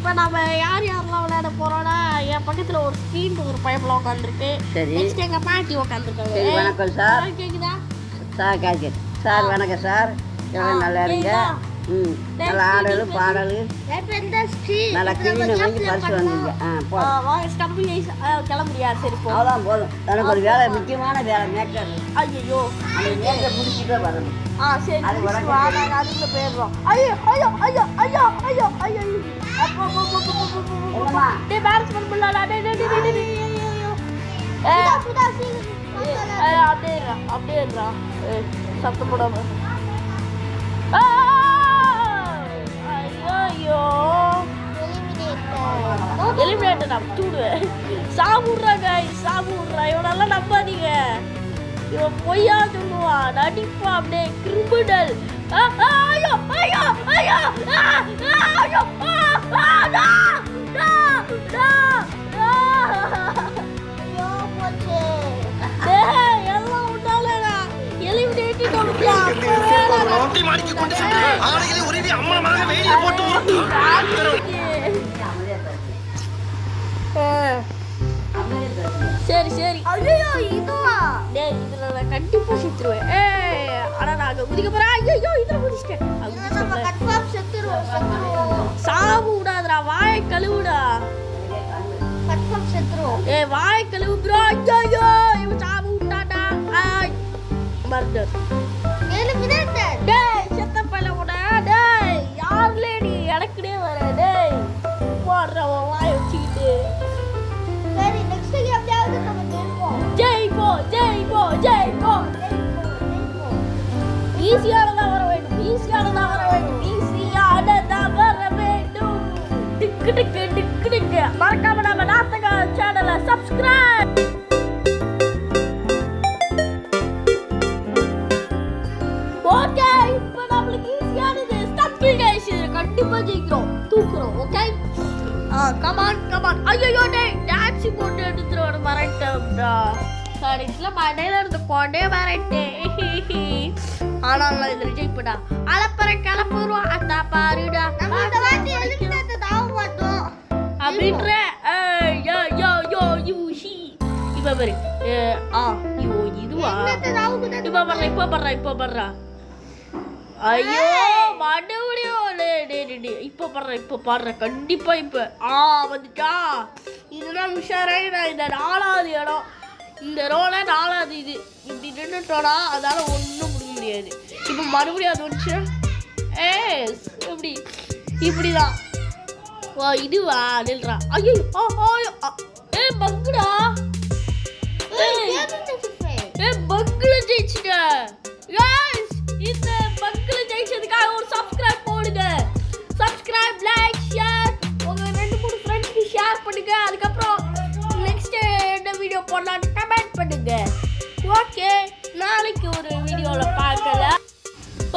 இப்போ நம்ம யார் யாரெல்லாம் விளையாட போறோம்னா என் பக்கத்துல ஒரு ஸ்க்ரீன் ஒரு பைப்பில் உட்காந்துருக்கு சரி. நெக்ஸ்ட் எங்க பாட்டி உட்காந்துருக்காங்க சரி வணக்கம் சார் கேக்குதா? சார் கேட்கு சார் வணக்கம் சார் நல்லா இருங்க. ம் நல்லா ஆடலு பாடலு நல்லா கிளீன் வாங்கி பரிசு வந்தீங்க ஆ போ வாங்க கிளம்பி கிளம்புறியா? சரி போ. அவ்வளோதான் போதும். எனக்கு ஒரு வேலை முக்கியமான வேலை மேக்கர் ஐயோ அந்த மேக்கை முடிச்சுட்டு வரணும். ஆ சரி அதுக்குள்ள போயிடுறோம். ஐயோ ஐயோ ஐயோ ஐயோ ஐயோ ஐயோ. எலிமினேட்டர் நான் தூடுவேன் காய் இவனெல்லாம் நம்பாதீங்க இவன் பொய்யா சொல்லுவான் நடிப்பான் அப்படியே கிரிமினல் மாடிக்கு கொண்டு சென்று உருவி அம்மனமாக போட்டு சரி சரி ஐயோ இதுவா டேய் இதுல நான் கண்டிப்பா செத்துருவேன் ஏய் ஆனா நான் குதிக்க போறேன் ஐயோ இதுல குதிச்சிட்டேன் அது குதிச்சிட்டேன்ல. சாவு விடாதடா வாயை கழுவுடா ஏய் வாயை கழுவு ப்ரோ ஐயோ ஈஸியாக ஈஸியானதா வர வேண்டும் ஈஸியானதா வர வேண்டும் தான் வர வேண்டும். டிக்கு டிக்கு டிக்கு டிக்கு. மறக்காம நம்ம நாத்தகா சேனலை சப்ஸ்கிரைப் ஓகே இப்போ நம்மளுக்கு ஈஸியானது ஸ்டம்பிள் கைஸ் இது ஜெயிக்கிறோம். தூக்குறோம் ஓகே ஆ கமான் கமான் ஐயோ டேய் டாக்ஸி போட்டு எடுத்துட்டு வர மறட்டேன்டா கடைசியில் மடையில இருந்து கொண்டே மறட்டேன் ஆனால் நான் இதில் ஜெயிப்படா அலப்பற கிளப்புருவா அத்தா பாருடா. அப்படின்ற யோ யோ யோ யூ ஷி. இப்போ பாரு. ஆ யோ இதுவா? இப்ப பண்ற இப்ப பண்ற இப்ப பண்ற ஐயோ மறுபடியும் டேய், டேய், டேய், டேய். இப்ப பண்ற இப்ப பாடுற. கண்டிப்பா இப்ப. ஆ வந்துட்டா. இதுதான் உஷாராய் நான் இந்த நாலாவது இடம். இந்த ரோல நாலாவது இது. இப்படி நின்றுட்டோனா அதனால ஒன்றும் முடியாது. இப்போ மறுபடியும் அது வந்துச்சுன்னா ஏ எப்படி? இப்படி தான் ஓ இதுவா நில்றா. ஐயோ ஏ பங்குடா. ஏ பங்குல ஜெயிச்சிட்டேன் இந்த பங்குல ஜெயிச்சதுக்காக ஒரு சப்ஸ்கிரைப் போடுங்க. சப்ஸ்கிரைப் லைக் ஷேர் உங்க ரெண்டு மூணு ஃப்ரெண்ட்ஸ்க்கு ஷேர் பண்ணுங்க. அதுக்கப்புறம் நெக்ஸ்ட் என்ன வீடியோ போடலான்னு கமெண்ட் பண்ணுங்க. ஓகே நாளைக்கு ஒரு வீடியோவில் பார்க்கல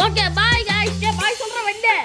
ஓகே பாய் காய்ஸ் பாய் சொல்கிறேன் வந்து